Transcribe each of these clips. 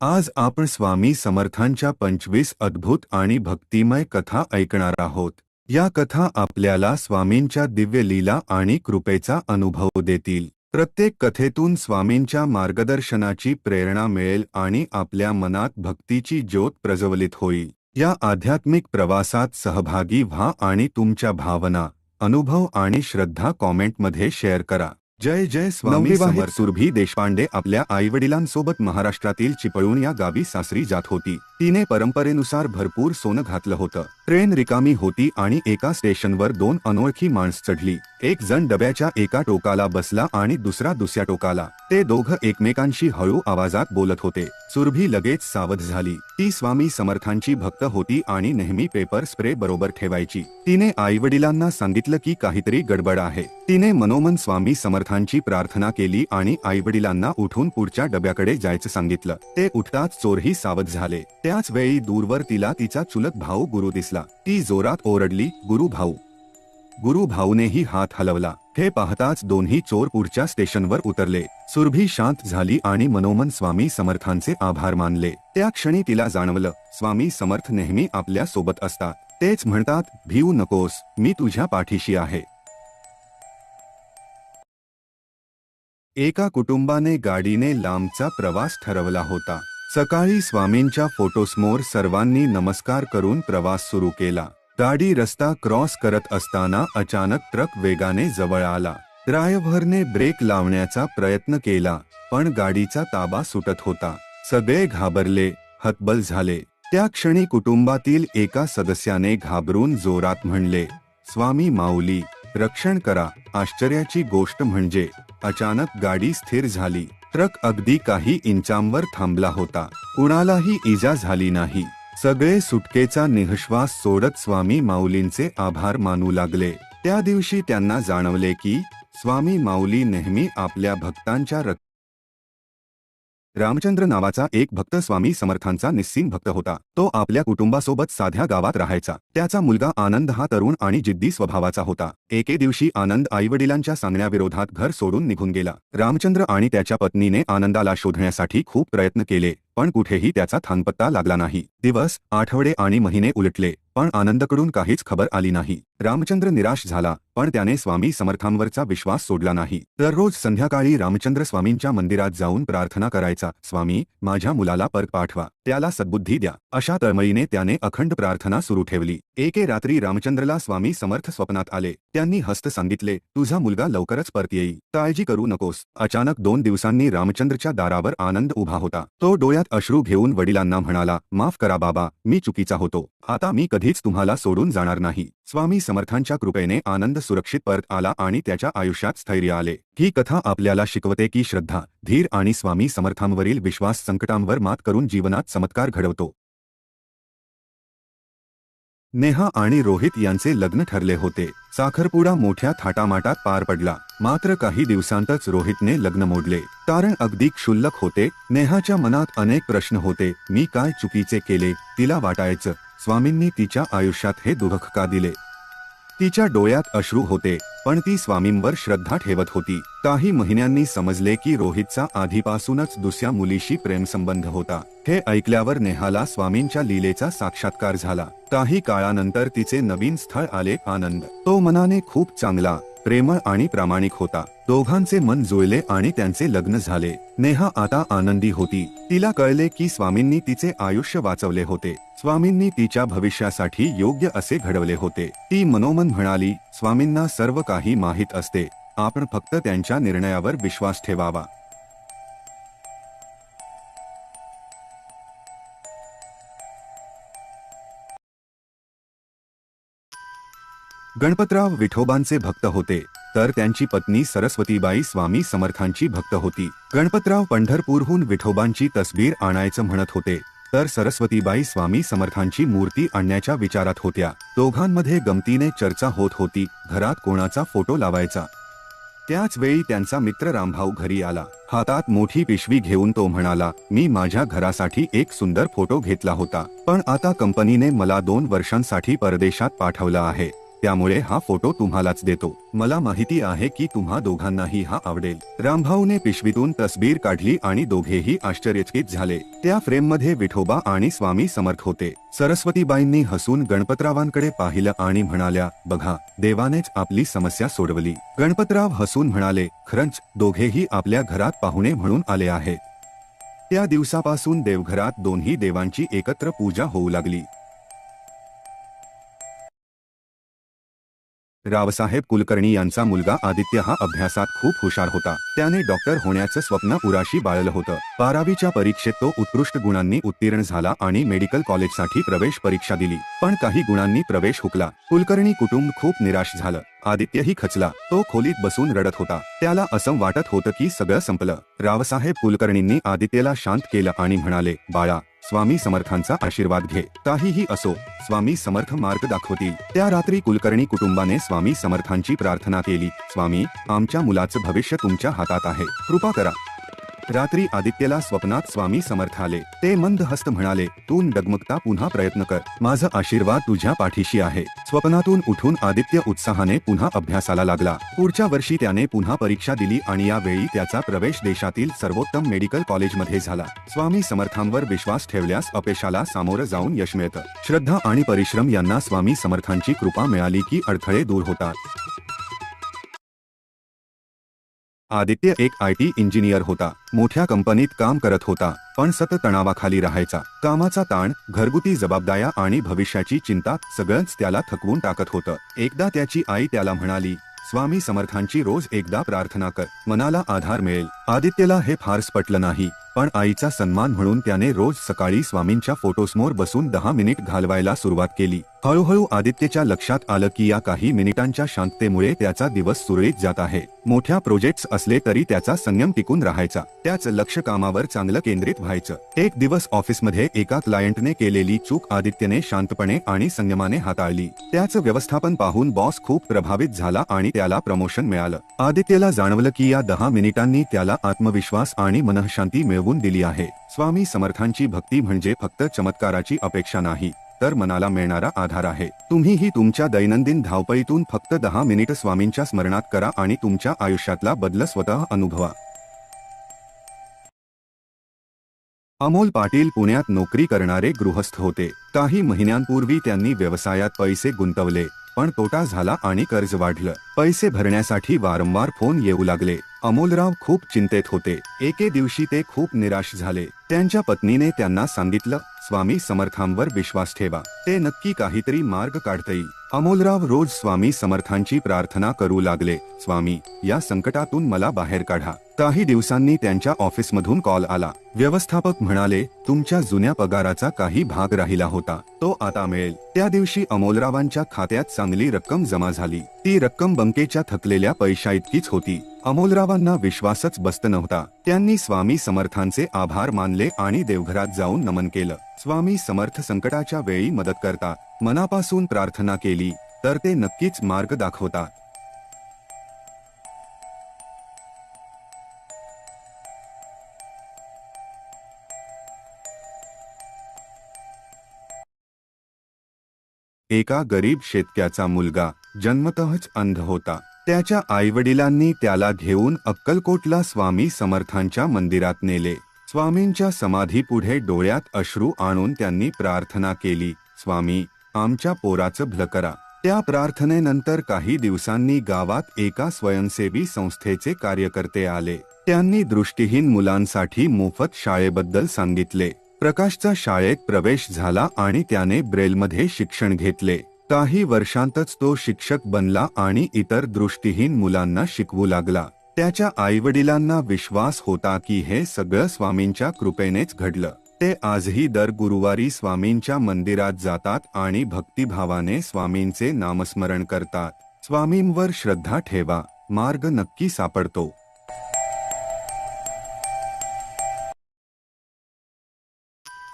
आज आपण स्वामी समर्थांच्या पंचवीस अद्भुत आणि भक्तिमय कथा ऐकणार आहोत. या कथा आपल्याला स्वामींच्या दिव्य लीला आणि कृपेचा अनुभव देतील. प्रत्येक कथेतून स्वामींच्या मार्गदर्शनाची प्रेरणा मिळेल आणि आपल्या मनात भक्तीची ज्योत प्रज्वलित होईल. या आध्यात्मिक प्रवासात सहभागी व्हा आणि तुमच्या भावना अनुभव आणि श्रद्धा कॉमेंटमध्ये शेअर करा. जय जय स्वामी समर्थ. सुरभी देशपांडे आपल्या आईवडिलांसोबत महाराष्ट्रातील चिपळूण या गावी सासरी जात होती. तिने परंपरेनुसार भरपूर सोनं घातलं होतं. ट्रेन रिकामी होती आणि एका स्टेशनवर दोन अनोळखी माणस चढली. एक जण डब्याच्या एका टोकाला बसला आणि दुसरा दुसऱ्या टोकाला. ते दोघं एकमेकांशी हळू आवाजात बोलत होते. सुरभी लगेच सावध झाली. ती स्वामी समर्थांची भक्त होती आणि नेहमी पेपर स्प्रे बरोबर ठेवायची. तिने आईवडिलांना सांगितलं की काहीतरी गडबड आहे. तिने मनोमन स्वामी समर्थांची प्रार्थना केली आणि आईवडिलांना उठून पुढच्या डब्याकडे जायचं सांगितलं. ते उठताच चोरही सावध झाले. त्याच वेळी दूरवर तिला तिचा चुलत भाऊ गुरु दिसला. ती जोरात ओरडली गुरु भाऊ. गुरु भाऊनेही हात हलवला. हे पाहताच दोन्ही चोर पुढच्या स्टेशनवर उतरले. सुरभी शांत झाली आणि मनोमन स्वामी समर्थांचे आभार मानले. त्या क्षणी तिला जाणवलं स्वामी समर्थ नेहमी आपल्यासोबत असतात. तेच म्हणतात भिऊ नकोस मी तुझ्या पाठीशी आहे. एका कुटुंबाने गाडीने लांबचा प्रवास ठरवला होता. सकाळी स्वामींच्या फोटोसमोर सर्वांनी नमस्कार करून प्रवास सुरू केला. गाडी रस्ता क्रॉस करत असताना अचानक ट्रक वेगाने जवळ आला. ड्रायव्हरने ब्रेक लावण्याचा प्रयत्न केला पण गाडीचा ताबा सुटत होता. सगळे घाबरले हतबल झाले. त्या क्षणी कुटुंबातील एका सदस्याने घाबरून जोरात म्हणले स्वामी माऊली रक्षण करा. आश्चर्याची गोष्ट म्हणजे अचानक गाडी स्थिर झाली. ट्रक अगदी काही इंचांवर थांबला होता. कुणालाही इजा झाली नाही. सगळे सुटकेचा निःश्वास सोडत स्वामी माऊलींचे आभार मानू लागले. त्या दिवशी त्यांना जाणवले की स्वामी माऊली नेहमी आपल्या भक्तांच्या रक् रामचंद्र नावाचा एक भक्त स्वामी समर्थांचा निस्सीम भक्त होता. तो आपल्या कुटुंबासोबत साध्या गावात राहायचा. त्याचा मुलगा आनंद हा तरुण आणि जिद्दी स्वभावाचा होता. एके दिवशी आनंद आईवडिलांच्या सांगण्याविरोधात घर सोडून निघून गेला. रामचंद्र आणि त्याच्या पत्नीने आनंदाला शोधण्यासाठी खूप प्रयत्न केले. पण कुठेही त्याचा थांगपत्ता लागला नाही. दिवस आठवडे आणि महिने उलटले पण आनंदकडून काहीच खबर आली नाही. रामचंद्र निराश झाला पण त्याने स्वामी समर्थांवरचा विश्वास सोडला नाही. दररोज संध्याकाळी रामचंद्र स्वामींच्या मंदिरात जाऊन प्रार्थना करायचा स्वामी माझ्या मुलाला परत पाठवा. त्याला सद्बुद्धी द्या. अशा तळमळीने त्याने अखंड प्रार्थना सुरू ठेवली. एके रात्री रामचंद्रला स्वामी समर्थ स्वप्नात आले. त्यांनी हस्त सांगितले तुझा मुलगा लवकरच परत येईल. काळजी करू नकोस. अचानक दोन दिवसांनी रामचंद्रच्या दारावर आनंद उभा होता. तो डोळ्यात अश्रू घेऊन वडिलांना म्हणाला माफ करा बाबा मी चुकीचा होतो. आता मी कधीच तुम्हाला सोडून जाणार नाही. स्वामी समर्थांच्या कृपेने आनंद सुरक्षित परत आला आणि त्याच्या आयुष्यात स्थैर्य आले. ही कथा आपल्याला शिकवते की श्रद्धा धीर आणि स्वामी समर्थांवरील विश्वास संकटांवर मात करून जीवनात चमत्कार घडवतो. नेहा आणि रोहित यांचे लग्न ठरले होते. साखरपुडा मोठ्या थाटामाटात पार पडला. मात्र काही दिवसांतच रोहितने लग्न मोडले. कारण अगदी क्षुल्लक होते. नेहाच्या मनात अनेक प्रश्न होते. मी काय चुकीचे केले? तिला वाटायचं. स्वामींनी तिच्या आयुष्यात हे दुःख का दिले? तिच्या डोळ्यात अश्रू होते पण ती स्वामींवर श्रद्धा ठेवत होती. काही महिन्यांनी समजले की रोहितचा आधीपासूनच दुसऱ्या मुलीशी प्रेमसंबंध होता. हे ऐकल्यावर नेहाला स्वामींच्या लीलेचा साक्षात्कार झाला. काही काळानंतर तिचे नवीन स्थळ आले आनंद. तो मनाने खूप चांगला प्रेमळ आणि प्रामाणिक होता. दोघांचे मन जुळले आणि त्यांचे लग्न झाले. नेहा आता आनंदी होती. तिला कळले की स्वामींनी तिचे आयुष्य वाचवले होते. स्वामींनी तिच्या भविष्यासाठी योग्य असे घडवले होते. ती मनोमन म्हणाली स्वामींना सर्व काही माहीत असते. आपण फक्त त्यांच्या निर्णयावर विश्वास ठेवावा. गणपतराव विठोबांचे भक्त होते तर त्यांची पत्नी सरस्वतीबाई स्वामी समर्थांची भक्त होती. गणपतराव पंढरपूरहून विठोबांची तस्बीर आणायचं म्हणत होते तर सरस्वतीबाई स्वामी समर्थांची मूर्ती आणण्याच्या विचारात होत्या. दोघांमध्ये गमतीने चर्चा होत होती घरात कोणाचा फोटो लावायचा. त्याच वेळी त्यांचा मित्र रामभाऊ घरी आला. हातात मोठी पिशवी घेऊन तो म्हणाला मी माझ्या घरासाठी एक सुंदर फोटो घेतला होता पण आता कंपनीने मला दोन वर्षांसाठी परदेशात पाठवला आहे. त्यामुळे हा फोटो तुम्हालाच देतो. मला माहिती आहे की तुम्हा दोघांनाही हा आवडेल. रामभाऊने पिशवीतून तस्बीर काढली आणि दोघेही आश्चर्यचकित झाले. त्या फ्रेममध्ये विठोबा आणि स्वामी समर्थ होते. सरस्वतीबाईंनी हसून गणपतरावांकडे पाहिलं आणि म्हणाल्या बघा देवानेच आपली समस्या सोडवली. गणपतराव हसून म्हणाले खरंच दोघेही आपल्या घरात पाहुणे म्हणून आले आहेत. त्या दिवसापासून देवघरात दोन्ही देवांची एकत्र पूजा होऊ लागली. रावसाहेब कुलकर्णी यांचा मुलगा आदित्य हा अभ्यासात खूप हुशार होता. त्याने डॉक्टर होण्याचं स्वप्न उराशी बाळलं होतं. बारावीच्या परीक्षेत तो उत्कृष्ट गुणांनी उत्तीर्ण झाला आणि मेडिकल कॉलेजसाठी प्रवेश परीक्षा दिली. पण काही गुणांनी प्रवेश हुकला. कुलकर्णी कुटुंब खूप निराश झालं. आदित्यही खचला. तो खोलीत बसून रडत होता. त्याला असं वाटत होतं की सगळं संपलं. रावसाहेब कुलकर्णींनी आदित्यला शांत केलं आणि म्हणाले बाळा स्वामी समर्थांचा आशीर्वाद घे. काहीही असो स्वामी समर्थ मार्ग दाखवतील. त्या रात्री कुलकर्णी कुटुंबाने स्वामी समर्थांची प्रार्थना केली. स्वामी आमच्या मुलाचं भविष्य तुमच्या हातात आहे. कृपा करा. रात्री आदित्यला स्वप्नात स्वामी समर्थ आले ते मंद हस्त म्हणाले तू डगमगता पुन्हा प्रयत्न कर. माझा आशीर्वाद तुझ्या पाठीशी आहे. स्वप्नातून उठून आदित्य उत्साहाने पुन्हा अभ्यासाला लागला. पुढच्या वर्षी त्याने पुन्हा परीक्षा दिली आणि यावेळी त्याचा प्रवेश देशातील सर्वोत्तम मेडिकल कॉलेजमध्ये झाला. स्वामी समर्थांवर विश्वास ठेवल्यास अपयशाला सामोरं जाऊन यश मिळतं. श्रद्धा आणि परिश्रम यांना स्वामी समर्थांची कृपा मिळाली की अडथळे दूर होतात. आदित्य एक आय टी इंजिनियर होता. मोठ्या कंपनीत काम करत होता पण सतत तणावाखाली राहायचा. कामाचा ताण घरगुती जबाबदाऱ्या आणि भविष्याची चिंता सगळंच त्याला थकवून टाकत होतं. एकदा त्याची आई त्याला म्हणाली स्वामी समर्थांची रोज एकदा प्रार्थना कर. मनाला आधार मिळेल. आदित्यला हे फार पटलं नाही पण आईचा सन्मान म्हणून त्याने रोज सकाळी स्वामींच्या फोटोसमोर बसून दहा मिनिट घालवायला सुरुवात केली. हळूहळू आदित्यच्या लक्षात आलं की या काही मिनिटांच्या शांततेमुळे त्याचा दिवस सुरळीत जात आहे. मोठ्या प्रोजेक्ट्स असले तरी त्याचा संयम टिकून राहायचा. त्याच लक्ष कामावर चांगलं केंद्रित व्हायचं. एक दिवस ऑफिसमध्ये एका क्लायंटने केलेली चूक आदित्यने शांतपणे आणि संयमाने हाताळली. त्याचं व्यवस्थापन पाहून बॉस खूप प्रभावित झाला आणि त्याला प्रमोशन मिळालं. आदित्यला जाणवलं की या दहा मिनिटांनी त्याला आत्मविश्वास आणि मनःशांती मिळवून दिली आहे. स्वामी समर्थांची भक्ती म्हणजे फक्त चमत्काराची अपेक्षा नाही. तर मनाला मिळणारा आधार आहे. तुम्हीही तुमच्या दैनंदिन धावपळीतून फक्त दहा मिनिट स्वामींच्या स्मरणात करा आणि तुमच्या आयुष्यातला बदल स्वतः अनुभवा. अमोल पाटील पुण्यात नोकरी करणारे गृहस्थ होते. काही महिन्यांपूर्वी त्यांनी व्यवसायात पैसे गुंतवले पण तोटा झाला आणि कर्ज वाढलं. पैसे भरण्यासाठी वारंवार फोन येऊ लागले. अमोलराव खूप चिंतेत होते. एके दिवशी ते खूप निराश झाले. त्यांच्या पत्नीने त्यांना सांगितलं स्वामी समर्थांवर विश्वास ठेवा. ते नक्की काहीतरी मार्ग काढता येईल. अमोलराव रोज स्वामी समर्थांची प्रार्थना करू लागले. स्वामी या संकटातून मला बाहेर काढा. काही दिवसांनी त्यांच्या ऑफिसमधून कॉल आला. व्यवस्थापक म्हणाले तुमच्या जुन्या पगाराचा काही भाग राहिला होता. तो आता मिळेल. त्या दिवशी अमोलरावांच्या खात्यात चांगली रक्कम जमा झाली. ती रक्कम बँकेच्या थकलेल्या पैशा इतकीच होती. अमोलरावांना विश्वासच बसत नव्हता. त्यांनी स्वामी समर्थांचे आभार मानले आणि देवघरात जाऊन नमन केलं. स्वामी समर्थ संकटाच्या वेळी मदत करतात मनापासून प्रार्थना केली तर ते नक्कीच मार्ग दाखवतात. एका गरीब शेतक्याचा मुलगा जन्मतःच अंध होता. त्याच्या आईवडिलांनी त्याला घेऊन अक्कलकोटला स्वामी समर्थांच्या मंदिरात नेले. स्वामींच्या समाधीपुढे डोळ्यात अश्रू आणून त्यांनी प्रार्थना केली स्वामी आमच्या पोराचं भलं करा. त्या प्रार्थनेनंतर काही दिवसांनी गावात एका स्वयंसेवी संस्थेचे कार्यकर्ते आले. त्यांनी दृष्टीहीन मुलांसाठी मोफत शाळेबद्दल सांगितले. प्रकाशचा शाळेत प्रवेश झाला आणि त्याने ब्रेलमध्ये शिक्षण घेतले. काही वर्षांतच तो शिक्षक बनला आणि इतर दृष्टीहीन मुलांना शिकवू लागला. त्याच्या आईवडिलांना विश्वास होता की हे सगळं स्वामींच्या कृपेनेच घडलं. ते आजही दर गुरुवारी स्वामींच्या मंदिरात जातात आणि भक्तिभावाने स्वामींचे नामस्मरण करतात. स्वामींवर श्रद्धा ठेवा मार्ग नक्की सापडतो.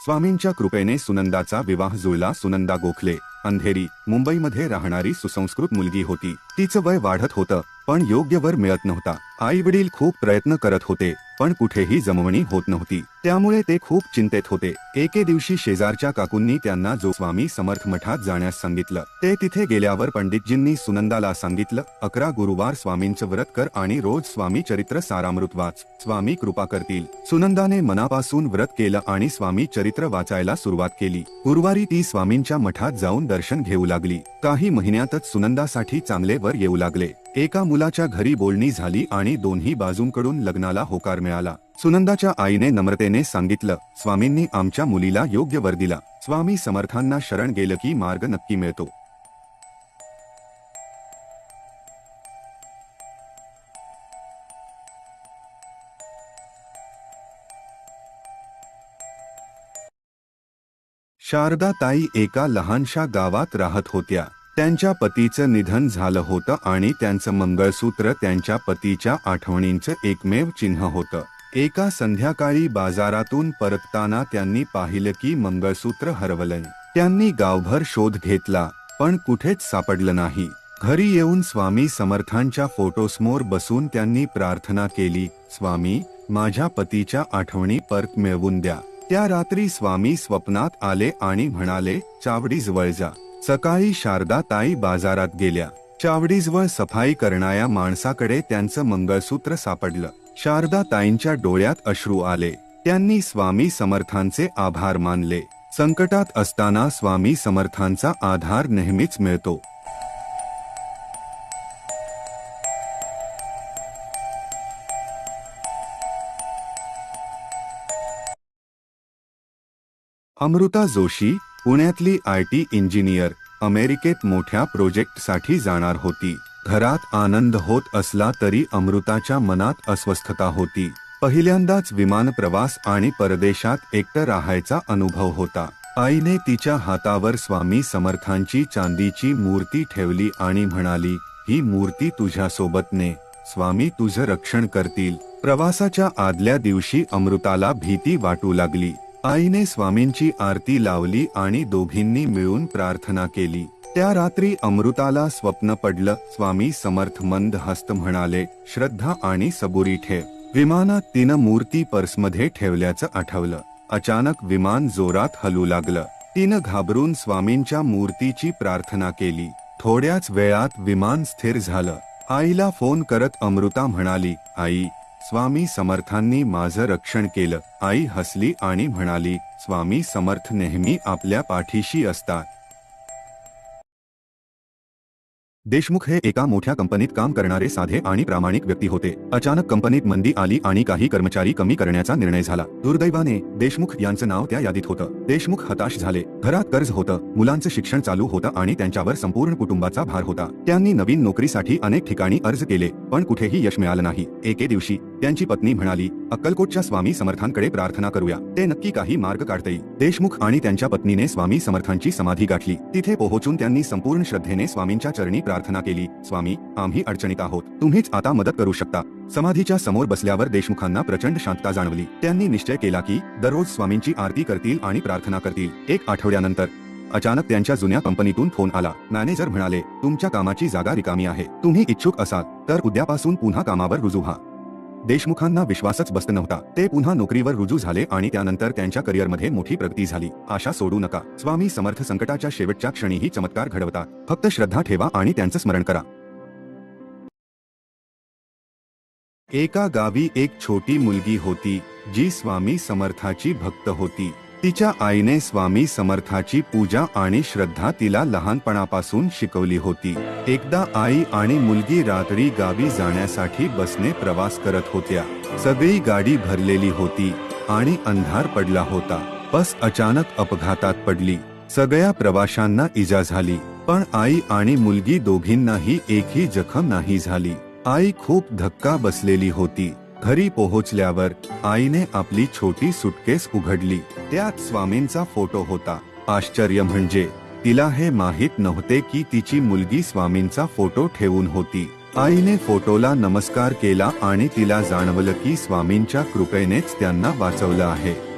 स्वामींच्या कृपेने सुनंदाचा विवाह जुळला. सुनंदा गोखले अंधेरी मुंबईमध्ये राहणारी सुसंस्कृत मुलगी होती. तिचं वय वाढत होतं पण योग्य वर मिळत नव्हता. आई वडील खूप प्रयत्न करत होते पण कुठेही जमवणी होत नव्हती. त्यामुळे ते खूप चिंतेत होते. एके दिवशी शेजारच्या काकूंनी त्यांना जो स्वामी समर्थ मठात जाण्यास सांगितलं ते तिथे गेल्यावर पंडितजींनी सुनंदाला सांगितलं अकरा गुरुवार स्वामींचं व्रत कर आणि रोज स्वामी चरित्र सारामृत वाच. स्वामी कृपा करतील. सुनंदाने मनापासून व्रत केलं आणि स्वामी चरित्र वाचायला सुरुवात केली. गुरुवारी ती स्वामींच्या मठात जाऊन दर्शन घेऊ लागली. काही महिन्यातच सुनंदासाठी चांगले वर येऊ लागले. एका मुलाच्या घरी बोलणी झाली आणि दोन्ही बाजूंकडून लग्नाला होकार मिळाला. सुनंदाच्या आईने नम्रतेने सांगितलं स्वामींनी आमच्या मुलीला योग्य वर दिला. स्वामी समर्थांना शरण गेलं की मार्ग नक्की मिळतो. शारदाताई एका लहानशा गावात राहत होत्या. त्यांच्या पतीचं निधन झालं होतं आणि त्यांचं मंगळसूत्र त्यांच्या पतीच्या आठवणींचं एकमेव चिन्ह होतं. एका संध्याकाळी बाजारातून परतताना त्यांनी पाहिलं की मंगळसूत्र हरवलंय. त्यांनी गावभर शोध घेतला पण कुठेच सापडलं नाही. घरी येऊन स्वामी समर्थांच्या फोटोसमोर बसून त्यांनी प्रार्थना केली स्वामी माझ्या पतीच्या आठवणी परत मिळवून द्या. त्या रात्री स्वामी स्वप्नात आले आणि म्हणाले चावडीजवळ जा. सकाळी शारदा ताई बाजारात गेल्या. चावडीजवळ सफाई करणाऱ्या माणसाकडे त्यांचं मंगळसूत्र सापडलं. शारदा ताईंच्या डोळ्यात अश्रू आले. त्यांनी स्वामी समर्थांचे आभार मानले. संकटात असताना स्वामी समर्थांचा आधार नेहमीच मिळतो. अमृता जोशी पुण्यातली आय टी इंजिनियर अमेरिकेत मोठ्या प्रोजेक्टसाठी जाणार होती. घरात आनंद होत असला तरी अमृताच्या मनात अस्वस्थता होती. पहिल्यांदाच विमान प्रवास आणि परदेशात एकटं राहायचा अनुभव होता. आईने तिच्या हातावर स्वामी समर्थांची चांदीची मूर्ती ठेवली आणि म्हणाली ही मूर्ती तुझ्यासोबत ने स्वामी तुझं रक्षण करतील. प्रवासाच्या आदल्या दिवशी अमृताला भीती वाटू लागली. आईने स्वामींची आरती लावली आणि दोघींनी मिळून प्रार्थना केली. त्या रात्री अमृताला स्वप्न पडलं स्वामी समर्थ मंद हस्त म्हणाले श्रद्धा आणि सबुरी ठेव. विमानात तिनं मूर्ती पर्समध्ये ठेवल्याचं आठवलं. अचानक विमान जोरात हलू लागलं. तिनं घाबरून स्वामींच्या मूर्तीची प्रार्थना केली. थोड्याच वेळात विमान स्थिर झालं. आईला फोन करत अमृता म्हणाली आई स्वामी समर्थांनी माझं रक्षण केलं. आई हसली आणि म्हणाली स्वामी समर्थ नेहमी आपल्या पाठीशी असतात. देशमुख हे एका मोठ्या कंपनीत काम करणारे साधे आणि प्रामाणिक व्यक्ती होते. अचानक कंपनीत मंदी आली आणि काही कर्मचारी कमी करण्याचा निर्णय झाला. दुर्दैवाने देशमुख यांचं नाव त्या यादीत होतं. देशमुख हताश झाले. घरात कर्ज होतं मुलांचं शिक्षण चालू होतं आणि त्यांच्यावर संपूर्ण कुटुंबाचा भार होता. त्यांनी नवीन नोकरीसाठी अनेक ठिकाणी अर्ज केले पण कुठेही यश मिळालं नाही. एके दिवशी त्यांची पत्नी म्हणाली अक्कलकोटच्या स्वामी समर्थांकडे प्रार्थना करूया. ते नक्की काही मार्ग काढता येईल देशमुख आणि त्यांच्या पत्नीने स्वामी समर्थांची समाधी गाठली. तिथे पोहोचून त्यांनी संपूर्ण श्रद्धेने स्वामींच्या चरणी प्रार्थना केली स्वामी आम्ही अडचणीत आहोत. तुम्हीच आता मदत करू शकता. समाधीच्या समोर बसल्यावर देशमुखांना प्रचंड शांतता जाणवली. त्यांनी निश्चय केला की दररोज स्वामींची आरती करतील आणि प्रार्थना करतील. एक आठवड्यानंतर अचानक त्यांच्या जुन्या कंपनीतून फोन आला. मॅनेजर म्हणाले तुमच्या कामाची जागा रिकामी आहे. तुम्ही इच्छुक असाल तर उद्यापासून पुन्हा कामावर रुजू व्हा. देशमुखांना विश्वासच बसत नव्हता. ते पुन्हा नोकरीवर रुजू झाले आणि त्यानंतर त्यांच्या करिअरमध्ये मोठी प्रगती झाली. आशा सोडू नका. स्वामी समर्थ संकटाच्या शेवटच्या क्षणीही चमत्कार घडवतात फक्त श्रद्धा ठेवा आणि त्यांचं स्मरण करा. एका गावी एक छोटी मुलगी होती जी स्वामी समर्थाची भक्त होती. तिच्या आईने स्वामी समर्थाची पूजा आणि श्रद्धा तिला लहानपणापासून शिकवली होती. एकदा आई आणि मुलगी रात्री गावी जाण्यासाठी बसने प्रवास करत होत्या. सगळी गाडी भरलेली होती आणि अंधार पडला होता. बस अचानक अपघातात पडली. सगळ्या प्रवाशांना इजा झाली पण आई आणि मुलगी दोघींनाही एकही जखम नाही झाली. आई खूप धक्का बसलेली होती. घरी पोहोचल्यावर आईने आपली छोटी सुटकेस उघडली. त्यात स्वामींचा फोटो होता. आश्चर्य म्हणजे तिला हे माहीत नव्हते की तिची मुलगी स्वामींचा फोटो ठेवून होती. आईने फोटोला नमस्कार केला आणि तिला जाणवलं की स्वामींच्या कृपेनेच त्यांना वाचवलं आहे.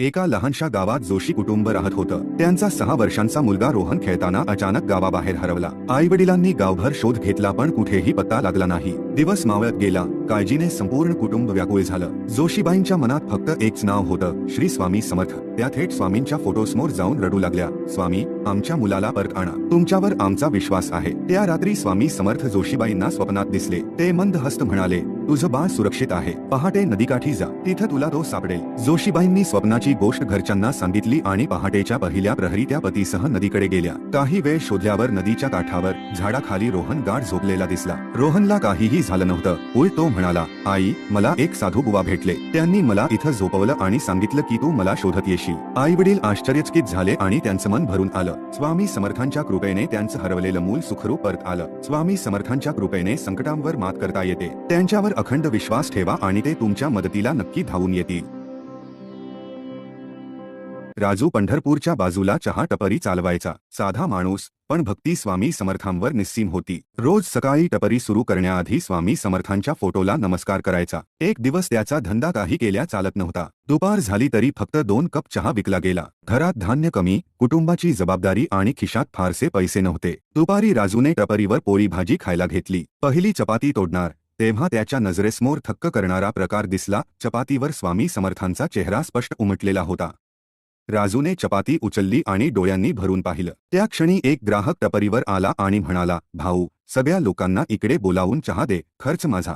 एका लहानशा गावात जोशी कुटुंब राहत होतं. त्यांचा सहा वर्षांचा मुलगा रोहन खेळताना अचानक गावाबाहेर हरवला. आई वडिलांनी गावभर शोध घेतला पण कुठेही पत्ता लागला नाही. दिवस मावळत गेला. काळजीने संपूर्ण कुटुंब व्याकुळ झालं. जोशीबाईंच्या मनात फक्त एकच नाव होतं. श्री स्वामी समर्थ. त्या थेट स्वामींच्या फोटोसमोर जाऊन रडू लागल्या. स्वामी आमच्या मुलाला परत आणा. तुमच्यावर आमचा विश्वास आहे. त्या रात्री स्वामी समर्थ जोशीबाईंना स्वप्नात दिसले. ते मंद हस्त म्हणाले तुझं बाळ सुरक्षित आहे. पहाटे नदीकाठी जा. तिथं तुला तो सापडेल. जोशीबाईंनी स्वप्नाची गोष्ट घरच्यांना सांगितली आणि पहाटेच्या पहिल्या प्रहरी त्या पतीसह नदीकडे गेल्या. काही वेळ शोधल्यावर नदीच्या काठावर झाडाखाली रोहन गाढ झोपलेला दिसला. रोहनला काहीही झालं नव्हतं. उल तो म्हणाला आई मला एक साधू बुवा भेटले. त्यांनी मला इथं झोपवलं आणि सांगितलं की तू मला शोधत येशील. आई वडील आश्चर्यचकित झाले आणि त्यांचं मन भरून आलं. स्वामी समर्थांच्या कृपेने त्यांचं हरवलेलं मूल सुखरूप परत आलं. स्वामी समर्थांच्या कृपेने संकटांवर मात करता येते. त्यांच्यावर अखंड विश्वास ठेवा आणि ते तुमच्या मदतीला नक्की धावून येतील. राजू पंढरपूरच्या बाजूला चहा टपरी चालवायचा. साधा माणूस पण भक्ती स्वामी समर्थांवर निस्सीम होती. रोज सकाळी टपरी सुरू करण्याआधी स्वामी समर्थांच्या फोटोला नमस्कार करायचा. एक दिवस त्याचा धंदा काही केल्या चालत नव्हता. दुपार झाली तरी फक्त दोन कप चहा विकला गेला. घरात धान्य कमी कुटुंबाची जबाबदारी आणि खिशात फारसे पैसे नव्हते. दुपारी राजूने टपरीवर पोळी भाजी खायला घेतली. पहिली चपाती तोडणार तेव्हा त्याच्या नजरेसमोर थक्क करणारा प्रकार दिसला. चपातीवर स्वामी समर्थांचा चेहरा स्पष्ट उमटलेला होता. राजूने चपाती उचलली आणि डोळ्यांनी भरून पाहिलं. त्या क्षणी एक ग्राहक टपरीवर आला आणि म्हणाला भाऊ सगळ्या लोकांना इकडे बोलावून चहा दे खर्च माझा.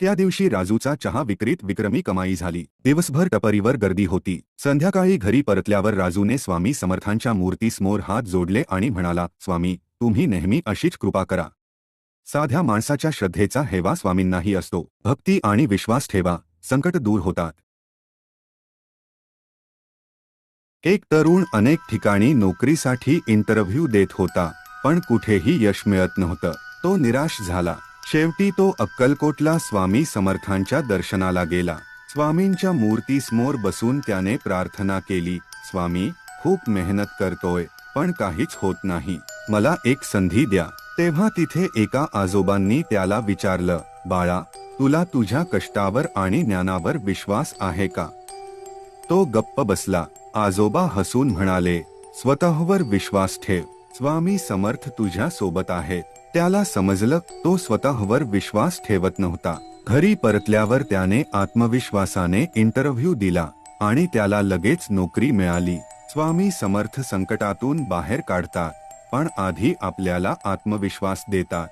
त्या दिवशी राजूचा चहा विक्रीत विक्रमी कमाई झाली. दिवसभर टपरीवर गर्दी होती. संध्याकाळी घरी परतल्यावर राजूने स्वामी समर्थांच्या मूर्तीसमोर हात जोडले आणि म्हणाला स्वामी तुम्ही नेहमी अशीच कृपा करा. साध्या माणसाच्या श्रद्धेचा हेवा स्वामींनाही असतो. भक्ती आणि विश्वास ठेवा. संकट दूर होतात. एक तरुण अनेक ठिकाणी नोकरीसाठी इंटरव्ह्यू देत होता पण कुठेही यश मिळत नव्हतं. तो निराश झाला. शेवटी तो अक्कलकोटला स्वामी समर्थांच्या दर्शनाला गेला. स्वामींच्या मूर्तीसमोर बसून त्याने प्रार्थना केली स्वामी खूप मेहनत करतोय पण काहीच होत नाही. मला एक संधी द्या. तेव्हा तिथे एका आजोबांनी त्याला विचारलं बाळा तुला तुझ्या कष्टावर आणि ज्ञानावर विश्वास आहे का? तो गप्प बसला. आजोबा हसून म्हणाले स्वतःवर विश्वास ठेव. स्वामी समर्थ तुझ्या सोबत आहे. त्याला समजलं तो स्वतःवर विश्वास ठेवत नव्हता. घरी परतल्यावर त्याने आत्मविश्वासाने इंटरव्ह्यू दिला आणि त्याला लगेच नोकरी मिळाली. स्वामी समर्थ संकटातून बाहेर काढतात पण आधी आपल्याला आत्मविश्वास देतात.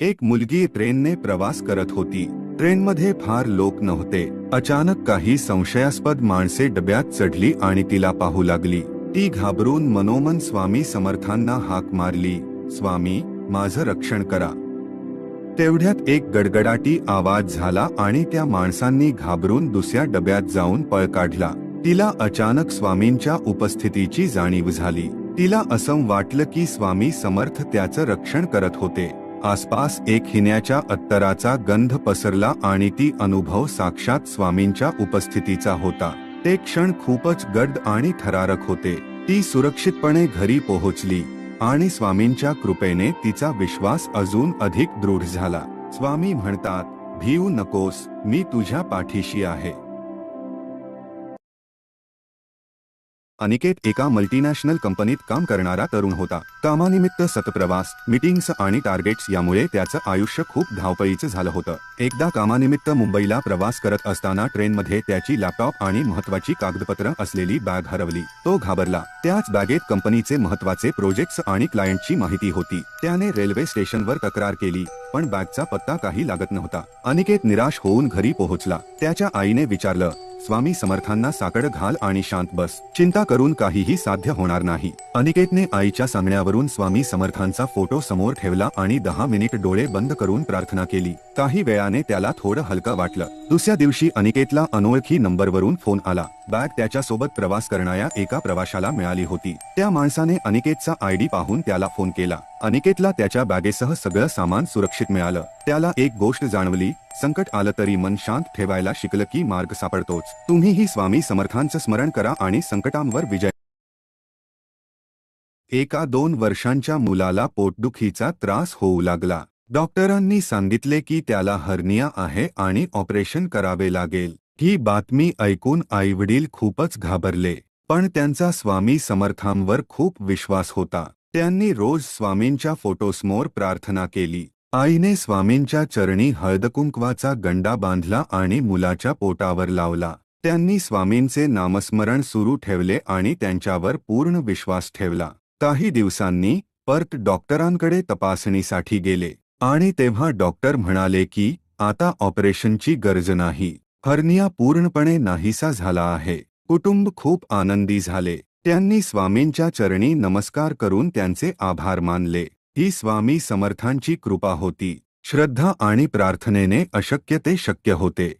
एक मुलगी ट्रेनने प्रवास करत होती. ट्रेनमध्ये फार लोक नव्हते. अचानक काही संशयास्पद माणसे डब्यात चढली आणि तिला पाहू लागली. ती घाबरून मनोमन स्वामी समर्थांना हाक मारली. स्वामी माझं रक्षण करा. तेवढ्यात एक गडगडाटी आवाज झाला आणि त्या माणसांनी घाबरून दुसऱ्या डब्यात जाऊन पळ काढला. तिला अचानक स्वामींच्या उपस्थितीची जाणीव झाली. तिला असं वाटलं की स्वामी समर्थ त्याचं रक्षण करत होते. आसपास एक हिन्याच्या अत्तराचा गंध पसरला आणि ती अनुभव साक्षात स्वामींच्या उपस्थितीचा होता. ते क्षण खूपच गड आणि थरारक होते. ती सुरक्षितपणे घरी पोहोचली. आणि स्वामींच्या कृपेने तिचा विश्वास अजून अधिक दृढ झाला. स्वामी म्हणतात भीऊ नकोस मी तुझ्या पाठीशी आहे. अनिकेत एका मल्टीनॅशनल कंपनीत काम करणारा तरुण होता. कामानिमित्त सतप्रवास मीटिंग्स आणि टार्गेट्स यामुळे त्याचं आयुष्य खूप धावपळीचं झालं होतं. एकदा कामानिमित्त मुंबईला प्रवास करत असताना ट्रेनमध्ये त्याची लॅपटॉप आणि महत्वाची कागदपत्र असलेली बॅग हरवली. तो घाबरला. त्याच बॅगेत कंपनीचे महत्त्वाचे प्रोजेक्ट्स आणि क्लायंटची माहिती होती. त्याने रेल्वे स्टेशनवर तक्रार केली पण बॅगचा पत्ता काही लागत नव्हता. अनिकेत निराश होऊन घरी पोहोचला. त्याच्या आईने विचारलं स्वामी समर्थांना साकड घाल आणि शांत बस. चिंता करून काहीही साध्य होणार नाही. अनिकेतने आईच्या सांगण्यावरून स्वामी समर्थांचा फोटो समोर ठेवला आणि दहा मिनिट डोळे बंद करून प्रार्थना केली. काही वेळाने त्याला थोडं हलकं वाटलं. दुसऱ्या दिवशी अनिकेतला अनोळखी नंबरवरून फोन आला. बॅग त्याच्यासोबत प्रवास करणाऱ्या एका प्रवाशाला मिळाली होती. त्या माणसाने अनिकेतचा आयडी पाहून त्याला फोन केला. अनिकेतला त्याच्या बॅगेसह सगळं सामान सुरक्षित मिळालं. त्याला एक गोष्ट जाणवली संकट आलं तरी मन शांत ठेवायला शिकलं की मार्ग सापडतोच. तुम्हीही स्वामी समर्थांचं स्मरण करा आणि संकटांवर विजय एका दोन वर्षांच्या मुलाला पोटदुखीचा त्रास होऊ लागला. डॉक्टरांनी सांगितले की त्याला हर्निया आहे आणि ऑपरेशन करावे लागेल. ही बातमी ऐकून आईवडील खूपच घाबरले. पण त्यांचा स्वामी समर्थांवर खूप विश्वास होता. त्यांनी रोज स्वामींच्या फोटोसमोर प्रार्थना केली. आईने स्वामींच्या चरणी हळदकुंकवाचा गंडा बांधला आणि मुलाच्या पोटावर लावला. त्यांनी स्वामींचे नामस्मरण सुरू ठेवले आणि त्यांच्यावर पूर्ण विश्वास ठेवला. काही दिवसांनी पर्त डॉक्टरांकडे तपासणीसाठी गेले. आणि तेव्हा डॉक्टर म्हणाले की आता ऑपरेशनची गरज नाही. हर्निया पूर्णपणे नाहीसा झाला आहे. कुटुंब खूप आनंदी झाले. त्यांनी स्वामींच्या चरणी नमस्कार करून त्यांचे आभार मानले. ही स्वामी समर्थांची कृपा होती. श्रद्धा आणि प्रार्थनेने अशक्य ते शक्य होते.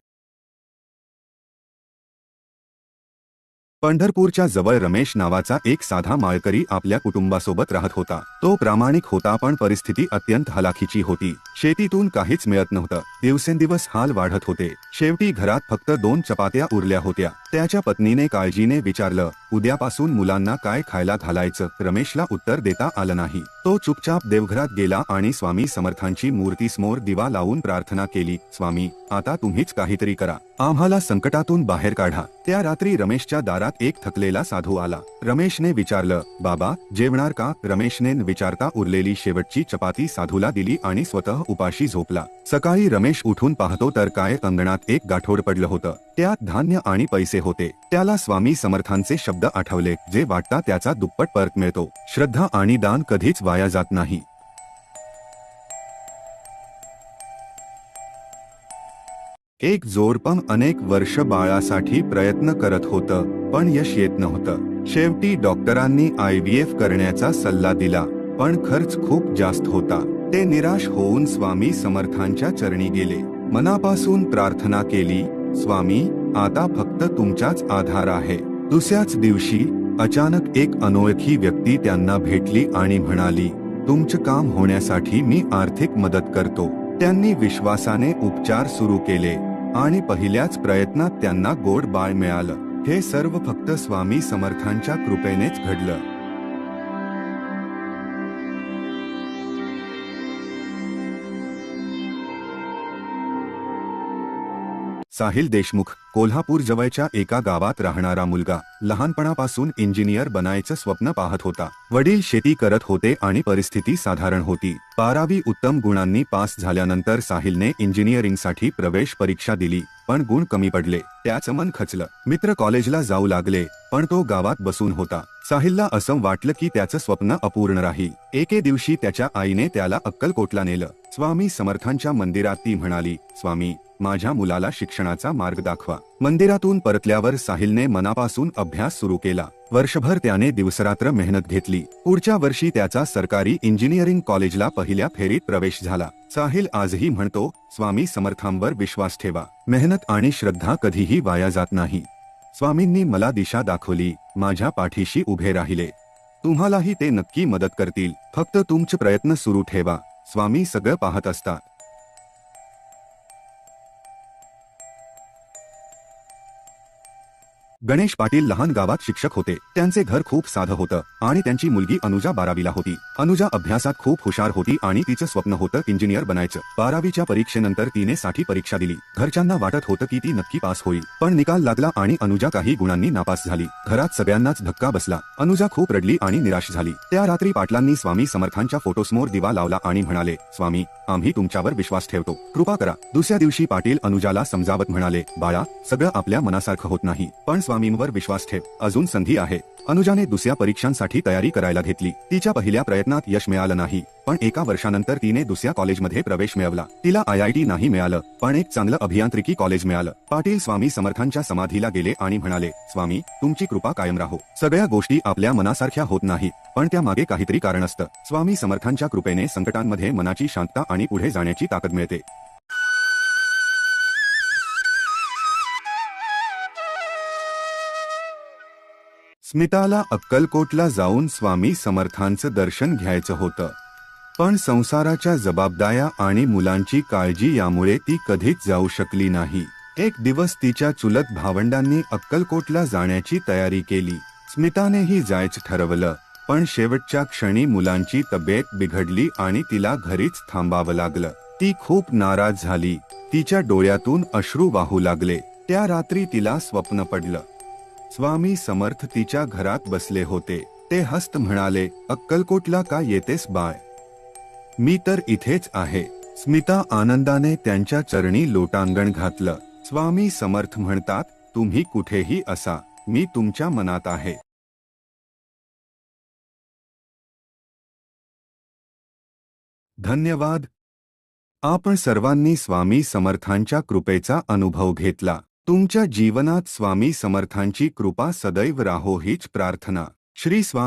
पंढरपूरच्या जवळ रमेश नावाचा एक साधा माळकरी आपल्या कुटुंबासोबत राहत होता. तो प्रामाणिक होता पण परिस्थिती अत्यंत हलाखीची होती. शेतीतून काहीच मिळत नव्हतं. दिवसेंदिवस हाल वाढत होते. शेवटी घरात फक्त दोन चपात्या उरल्या होत्या. त्याच्या पत्नीने काळजीने विचारलं उद्यापासून मुलांना काय खायला घालायचं? रमेशला उत्तर देता आलं नाही. तो चुपचाप देवघरात गेला आणि स्वामी समर्थांची मूर्तीसमोर दिवा लावून प्रार्थना केली स्वामी आता तुम्हीच काहीतरी करा. आम्हाला संकटातून बाहेर काढा. त्या रात्री रमेशच्या दारात एक थकलेला साधू आला. रमेशने विचारलं बाबा जेवणार का? रमेशने विचारता उरलेली शेवटची चपाती साधूला दिली आणि स्वतः उपाशी झोपला. सकाळी रमेश उठून पाहतो तर काय अंगणात एक गाठोड पडलं होतं. त्यात धान्य आणि पैसे होते. त्याला स्वामी समर्थांचे शब्द आठवले जे वाटता त्याचा दुप्पट परत मिळतो. श्रद्धा आणि दान कधीच वाया जात नाही. एक जोरपम अनेक वर्ष बाळासाठी प्रयत्न करत होतं पण यश येत नव्हतं. शेवटी डॉक्टरांनी आय व्ही एफ करण्याचा सल्ला दिला पण खर्च खूप जास्त होता. ते निराश होऊन स्वामी समर्थांच्या चरणी गेले. मनापासून प्रार्थना केली स्वामी आता फक्त तुमचाच आधार आहे. दुसऱ्याच दिवशी अचानक एक अनोळखी व्यक्ती त्यांना भेटली आणि म्हणाली तुमचं काम होण्यासाठी मी आर्थिक मदत करतो. त्यांनी विश्वासाने उपचार सुरू केले आणि पहिल्याच प्रयत्नात त्यांना गोड बाळ मिळालं. हे सर्व फक्त स्वामी समर्थांच्या कृपेनेच घडलं. साहिल देशमुख कोल्हापूर जवळच्या एका गावात राहणारा मुलगा लहानपणापासून इंजिनियर बनायचं स्वप्न पाहत होता. वडील शेती करत होते आणि परिस्थिती साधारण होती. बारावी उत्तम गुणांनी पास झाल्यानंतर साहिलने इंजिनिअरिंगसाठी प्रवेश परीक्षा दिली पण गुण कमी पडले. त्याचं मन खचलं. मित्र कॉलेजला जाऊ लागले पण तो गावात बसून होता. साहिलला असं वाटलं की त्याचं स्वप्न अपूर्ण राही एके दिवशी त्याच्या आईने त्याला अक्कलकोटला नेलं. स्वामी समर्थांच्या मंदिरात ती म्हणाली. स्वामी माझ्या मुलाला शिक्षणाचा मार्ग दाखवा. मंदिरातून परतल्यावर साहिलने मनापासून अभ्यास सुरू केला. वर्षभर त्याने दिवसरात्र मेहनत घेतली. पुढच्या वर्षी त्याचा सरकारी इंजिनिअरिंग कॉलेजला पहिल्या फेरीत प्रवेश झाला. साहिल आजही म्हणतो स्वामी समर्थांवर विश्वास ठेवा. मेहनत आणि श्रद्धा कधीही वाया जात नाही. स्वामींनी मला दिशा दाखवली. माझ्या पाठीशी उभे राहिले. तुम्हालाही ते नक्की मदत करतील. फक्त तुमचे प्रयत्न सुरू ठेवा. स्वामी सगळं पाहत असतात. गणेश पाटील लहान गावात शिक्षक होते. त्यांचे घर खूप साधं होतं आणि त्यांची मुलगी अनुजा बारावीला होती. अनुजा अभ्यासात खूप हुशार होती आणि तिचं स्वप्न होतं इंजिनियर बनायचं. बारावीच्या परीक्षेनंतर तिने साठी परीक्षा दिली. घरच्यांना वाटत होतं की ती नक्की पास होईल. पण निकाल लागला आणि अनुजा काही गुणांनी नापास झाली. घरात सगळ्यांनाच धक्का बसला. अनुजा खूप रडली आणि निराश झाली. त्या रात्री पाटलांनी स्वामी समर्थांच्या फोटोसमोर दिवा लावला आणि म्हणाले स्वामी आम्ही तुमच्यावर विश्वास ठेवतो. कृपा करा. दुसऱ्या दिवशी पाटील अनुजाला समजावत म्हणाले बाळा सगळं आपल्या मनासारखं होत नाही. पण स्वामींवर विश्वास ठेव. अजून संधी आहे. अनुजाने दुसऱ्या परीक्षांसाठी तयारी करायला घेतली. तिच्या पहिल्या प्रयत्नात यश मिळालं नाही. पण एका वर्षानंतर तिने दुसऱ्या कॉलेजमध्ये प्रवेश मिळवला. तिला आय आय टी नाही मिळालं पण एक चांगलं अभियांत्रिकी कॉलेज मिळालं. पाटील स्वामी समर्थांच्या समाधीला गेले आणि म्हणाले स्वामी तुमची कृपा कायम राहो. सगळ्या गोष्टी आपल्या मनासारख्या होत नाही पण त्या मागे काहीतरी कारण असतं. स्वामी समर्थांच्या कृपेने संकटांमध्ये मनाची शांतता आणि पुढे जाण्याची ताकद मिळते. स्मिताला अक्कलकोटला जाऊन स्वामी समर्थांचं दर्शन घ्यायचं होतं. पण संसाराच्या जबाबदाऱ्या आणि मुलांची काळजी यामुळे ती कधीच जाऊ शकली नाही. एक दिवस तिच्या चुलत भावंडांनी अक्कलकोटला जाण्याची तयारी केली. स्मितानेही जायचं ठरवलं पण शेवटच्या क्षणी मुलांची तब्येत बिघडली आणि तिला घरीच थांबावं लागलं. ती खूप नाराज झाली. तिच्या डोळ्यातून अश्रू वाहू लागले. त्या रात्री तिला स्वप्न पडलं. स्वामी समर्थ तिच्या घरात बसले होते. ते हस्त म्हणाले अक्कलकोटला का येतेस बाय मी तर इथेच आहे. स्मिता आनंदाने त्यांच्या चरणी लोटांगण घातलं. स्वामी समर्थ म्हणतात तुम्ही कुठेही असा. मी तुमच्या मनात आहे. धन्यवाद. आपण सर्वांनी स्वामी समर्थांच्या कृपेचा अनुभव घेतला. तुमच्या जीवनात स्वामी समर्थांची कृपा सदैव राहो हीच प्रार्थना. श्री स्वामी